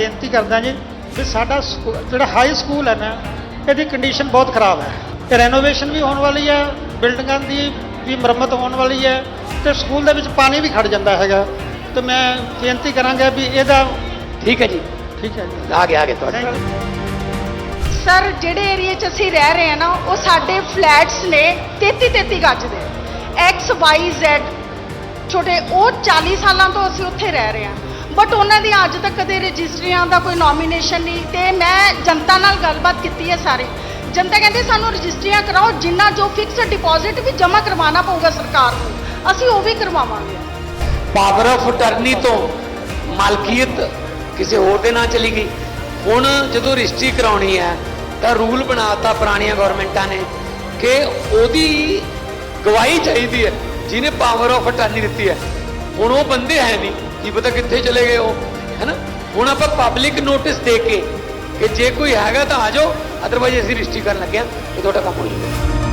ਬੇਨਤੀ ਕਰਦਾ ਜੀ ਵੀ ਸਾਡਾ ਸਕੂ- ਜਿਹੜਾ ਹਾਈ ਸਕੂਲ ਹੈ ਨਾ ਇਹਦੀ ਕੰਡੀਸ਼ਨ ਬਹੁਤ ਖਰਾਬ ਹੈ। ਤੇ ਰੈਨੋਵੇਸ਼ਨ ਵੀ ਹੋਣ ਵਾਲੀ ਹੈ ਬਿਲਡਿੰਗਾਂ ਦੀ ਵੀ ਮੁਰੰਮਤ ਹੋਣ ਵਾਲੀ ਹੈ ਤੇ ਸਕੂਲ ਦੇ ਵਿੱਚ ਪਾਣੀ ਵੀ ਖੜ ਜਾਂਦਾ ਹੈਗਾ। ਤੇ ਮੈਂ ਬੇਨਤੀ ਕਰਾਂਗਾ ਵੀ ਇਹਦਾ ਠੀਕ ਹੈ ਜੀ। ਠੀਕ ਹੈ ਜੀ। ਆ ਗਿਆ ਆ ਗਿਆ ਤੁਹਾਡਾ. ਸਰ ਜਿਹੜੇ ਏਰੀਆ 'ਚ ਅਸੀਂ ਰਹਿ ਰਹੇ ਹਾਂ ਨਾ ਉਹ ਸਾਡੇ ਫਲੈਟਸ ਨੇ 33 33 ਗੱਜ ਦੇ। ਐਕਸ ਵਾਈ ਜ਼ੈਡ ਛੋਟੇ ਉਹ 40 ਸਾਲਾਂ ਤੋਂ ਅਸੀਂ ਉੱਥੇ ਰਹਿ ਰਹੇ ਹਾਂ। ਬਟ ਉਹਨਾਂ ਦੀ ਅੱਜ ਤੱਕ ਕਦੇ ਰਜਿਸਟਰੀਆਂ ਦਾ ਕੋਈ ਨੋਮੀਨੇਸ਼ਨ ਨਹੀਂ ਤੇ ਮੈਂ ਜਨਤਾ ਨਾਲ ਗੱਲਬਾਤ ਕੀਤੀ ਹੈ ਸਾਰੇ। ਜਨਤਾ ਕਹਿੰਦੇ ਸਾਨੂੰ ਰਜਿਸਟਰੀਆਂ ਕਰਾਓ, ਜਿੰਨਾ ਜੋ ਫਿਕਸਡ ਡਿਪੋਜ਼ਿਟ ਵੀ ਜਮ੍ਹਾਂ ਕਰਵਾਉਣਾ ਪਊਗਾ ਸਰਕਾਰ ਨੂੰ, ਅਸੀਂ ਉਹ ਵੀ ਕਰਵਾਵਾਂਗੇ। ਪਾਵਰ ਆਫ ਅਟਰਨੀ ਤੋਂ ਮਾਲਕੀਅਤ ਕਿਸੇ ਹੋਰ ਦੇ ਨਾਂ ਚਲੀ ਗਈ। ਹੁਣ ਜਦੋਂ ਰਜਿਸਟਰੀ ਕਰਾਉਣੀ ਹੈ, ਤਾਂ ਰੂਲ ਬਣਾਤਾ ਪੁਰਾਣੀਆਂ ਗਵਰਨਮੈਂਟਾਂ ਨੇ ਕਿ ਉਹਦੀ ਗਵਾਹੀ ਚਾਹੀਦੀ ਹੈ, ਜਿਹਨੇ ਪਾਵਰ ਆਫ ਅਟਰਨੀ ਦਿੱਤੀ ਹੈ। ਹੁਣ ਉਹ ਬੰਦੇ ਹੈ ਨਹੀਂ। ਕੀ ਪਤਾ ਕਿੱਥੇ ਚਲੇ ਗਏ ਉਹ ਹੈਨਾ ਹੁਣ ਆਪਾਂ ਪਬਲਿਕ ਨੋਟਿਸ ਦੇ ਕੇ ਕਿ ਜੇ ਕੋਈ ਹੈਗਾ ਤਾਂ ਆ ਜਾਓ ਅਦਰਵਾਈਜ਼ ਅਸੀਂ ਰਿਸ਼ਟੀ ਕਰਨ ਲੱਗਿਆ ਇਹ ਤੁਹਾਡਾ ਕੰਮ ਹੋ ਜਾਊਗਾ।